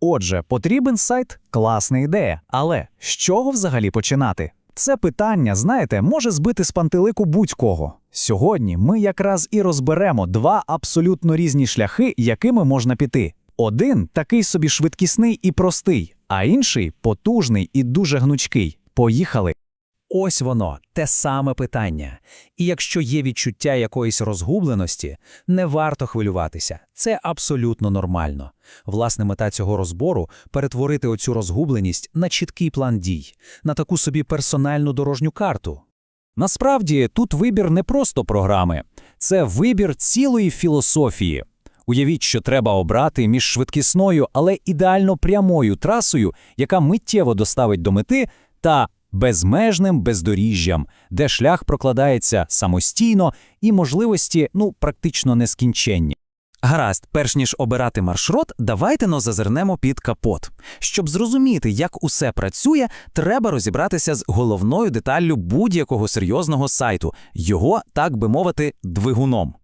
Отже, потрібен сайт класна ідея. Але з чого взагалі починати? Це питання, знаєте, може збити з пантелику будь-кого. Сьогодні ми якраз і розберемо два абсолютно різні шляхи, якими можна піти. Один такий собі швидкісний і простий, а інший потужний і дуже гнучкий. Поїхали. Ось воно, те саме питання. І якщо є відчуття якоїсь розгубленості, не варто хвилюватися. Це абсолютно нормально. Власне, мета цього розбору перетворити оцю розгубленість на чіткий план дій, на таку собі персональну дорожню карту. Насправді тут вибір не просто програми, це вибір цілої філософії. Уявіть, що треба обрати між швидкісною, але ідеально прямою трасою, яка миттєво доставить до мети, та безмежним бездоріжжям, де шлях прокладається самостійно і можливості ну практично нескінченні. Гаразд, перш ніж обирати маршрут, давайте но зазирнемо під капот. Щоб зрозуміти, як усе працює, треба розібратися з головною деталлю будь-якого серйозного сайту, його, так би мовити, двигуном.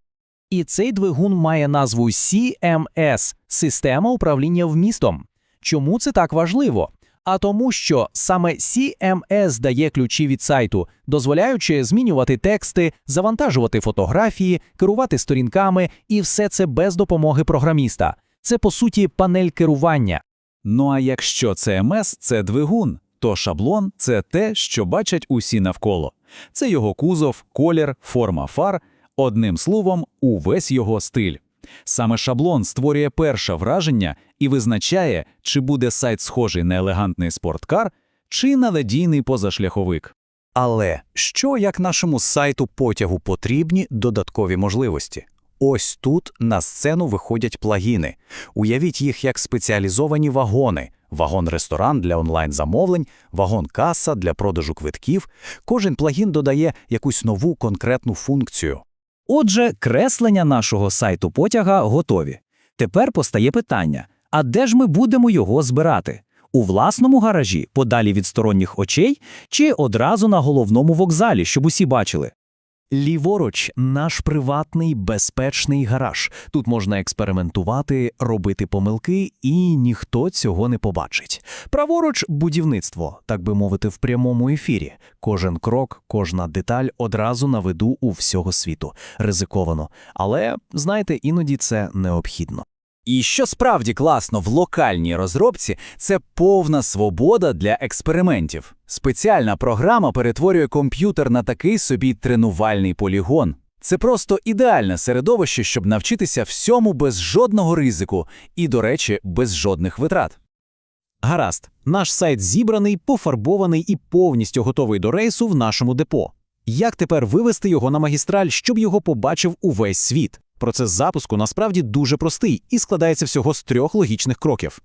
І цей двигун має назву CMS – система управління вмістом. Чому це так важливо? А тому, що саме CMS дає ключі від сайту, дозволяючи змінювати тексти, завантажувати фотографії, керувати сторінками і все це без допомоги програміста. Це по суті панель керування. Ну а якщо CMS – це двигун, то шаблон це те, що бачать усі навколо. Це його кузов, колір, форма фар, одним словом, увесь його стиль. Саме шаблон створює перше враження і визначає, чи буде сайт схожий на елегантний спорткар, чи на надійний позашляховик. Але що як нашому сайту потягу потрібні додаткові можливості? Ось тут на сцену виходять плагіни. Уявіть їх як спеціалізовані вагони. Вагон-ресторан для онлайн-замовлень, вагон-каса для продажу квитків. Кожен плагін додає якусь нову конкретну функцію. Отже, креслення нашого сайту потяга готові. Тепер постає питання: а де ж ми будемо його збирати? У власному гаражі, подалі від сторонніх очей, чи одразу на головному вокзалі, щоб усі бачили? Ліворуч наш приватний безпечний гараж. Тут можна експериментувати, робити помилки, і ніхто цього не побачить. Праворуч будівництво, так би мовити, в прямому ефірі. Кожен крок, кожна деталь одразу на виду у всього світу. Ризиковано. Але, знаєте, іноді це необхідно. І що справді класно в локальній розробці, це повна свобода для експериментів. Спеціальна програма перетворює комп'ютер на такий собі тренувальний полігон. Це просто ідеальне середовище, щоб навчитися всьому без жодного ризику і, до речі, без жодних витрат. Гаразд, наш сайт зібраний, пофарбований і повністю готовий до рейсу в нашому депо. Як тепер вивести його на магістраль, щоб його побачив увесь світ? Процес запуску насправді дуже простий і складається всього з трьох логічних кроків.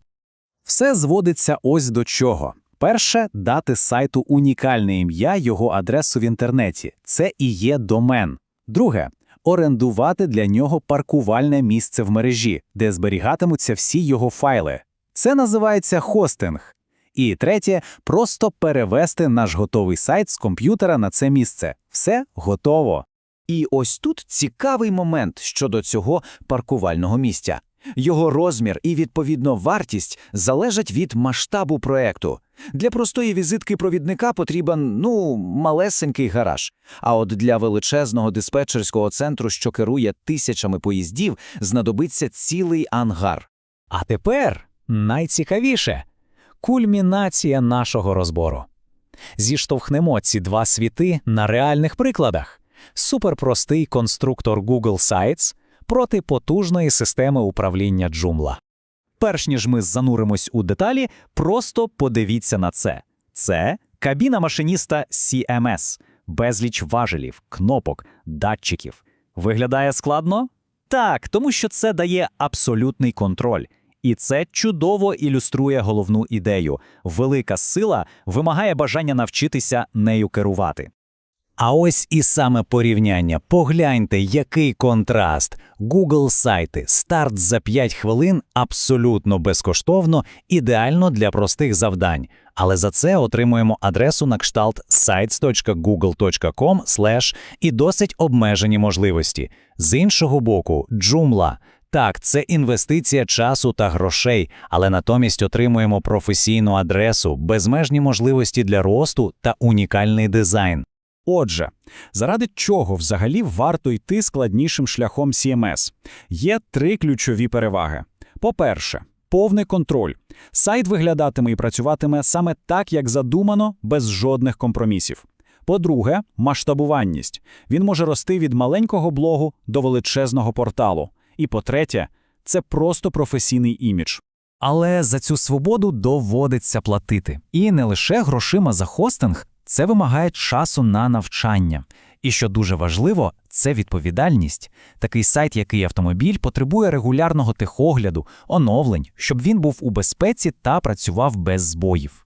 Все зводиться ось до чого. Перше дати сайту унікальне ім'я, його адресу в інтернеті. Це і є домен. Друге орендувати для нього паркувальне місце в мережі, де зберігатимуться всі його файли. Це називається хостинг. І третє просто перевести наш готовий сайт з комп'ютера на це місце. Все готово. І ось тут цікавий момент щодо цього паркувального місця. Його розмір і, відповідно, вартість залежать від масштабу проекту. Для простої візитки провідника потрібен, ну, малесенький гараж. А от для величезного диспетчерського центру, що керує тисячами поїздів, знадобиться цілий ангар. А тепер найцікавіше кульмінація нашого розбору. Зіштовхнемо ці два світи на реальних прикладах. Суперпростий конструктор Google Sites проти потужної системи управління Joomla. Перш ніж ми зануримось у деталі, просто подивіться на це. Це кабіна машиніста CMS, безліч важелів, кнопок, датчиків. Виглядає складно? Так, тому що це дає абсолютний контроль. І це чудово ілюструє головну ідею. Велика сила вимагає бажання навчитися нею керувати. А ось і саме порівняння. Погляньте, який контраст. Google сайти, старт за 5 хвилин абсолютно безкоштовно, ідеально для простих завдань. Але за це отримуємо адресу на кшталт sites.google.com і досить обмежені можливості. З іншого боку, Joomla – Так, це інвестиція часу та грошей, але натомість отримуємо професійну адресу, безмежні можливості для росту та унікальний дизайн. Отже, заради чого взагалі варто йти складнішим шляхом CMS? Є три ключові переваги. По-перше, повний контроль. Сайт виглядатиме і працюватиме саме так, як задумано, без жодних компромісів. По-друге, масштабуванність. Він може рости від маленького блогу до величезного порталу. І по-третє, це просто професійний імідж. Але за цю свободу доводиться платити. І не лише грошима за хостинг, це вимагає часу на навчання. І що дуже важливо, це відповідальність. Такий сайт, який автомобіль, потребує регулярного техогляду, оновлень, щоб він був у безпеці та працював без збоїв.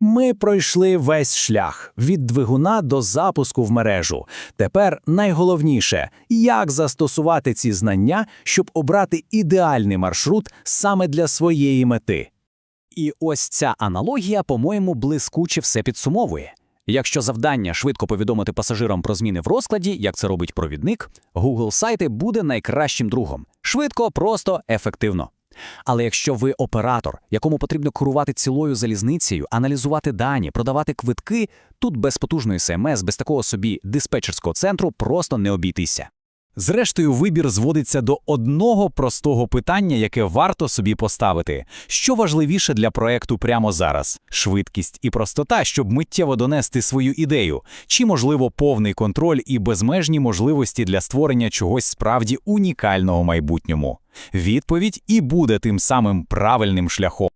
Ми пройшли весь шлях від двигуна до запуску в мережу. Тепер найголовніше, як застосувати ці знання, щоб обрати ідеальний маршрут саме для своєї мети. І ось ця аналогія, по-моєму, блискуче все підсумовує. Якщо завдання швидко повідомити пасажирам про зміни в розкладі, як це робить провідник, Google сайти буде найкращим другом. Швидко, просто, ефективно. Але якщо ви оператор, якому потрібно керувати цілою залізницею, аналізувати дані, продавати квитки, тут без потужної СМС, без такого собі диспетчерського центру просто не обійтися. Зрештою, вибір зводиться до одного простого питання, яке варто собі поставити. Що важливіше для проекту прямо зараз? Швидкість і простота, щоб миттєво донести свою ідею, чи, можливо, повний контроль і безмежні можливості для створення чогось справді унікального майбутньому? Відповідь і буде тим самим правильним шляхом.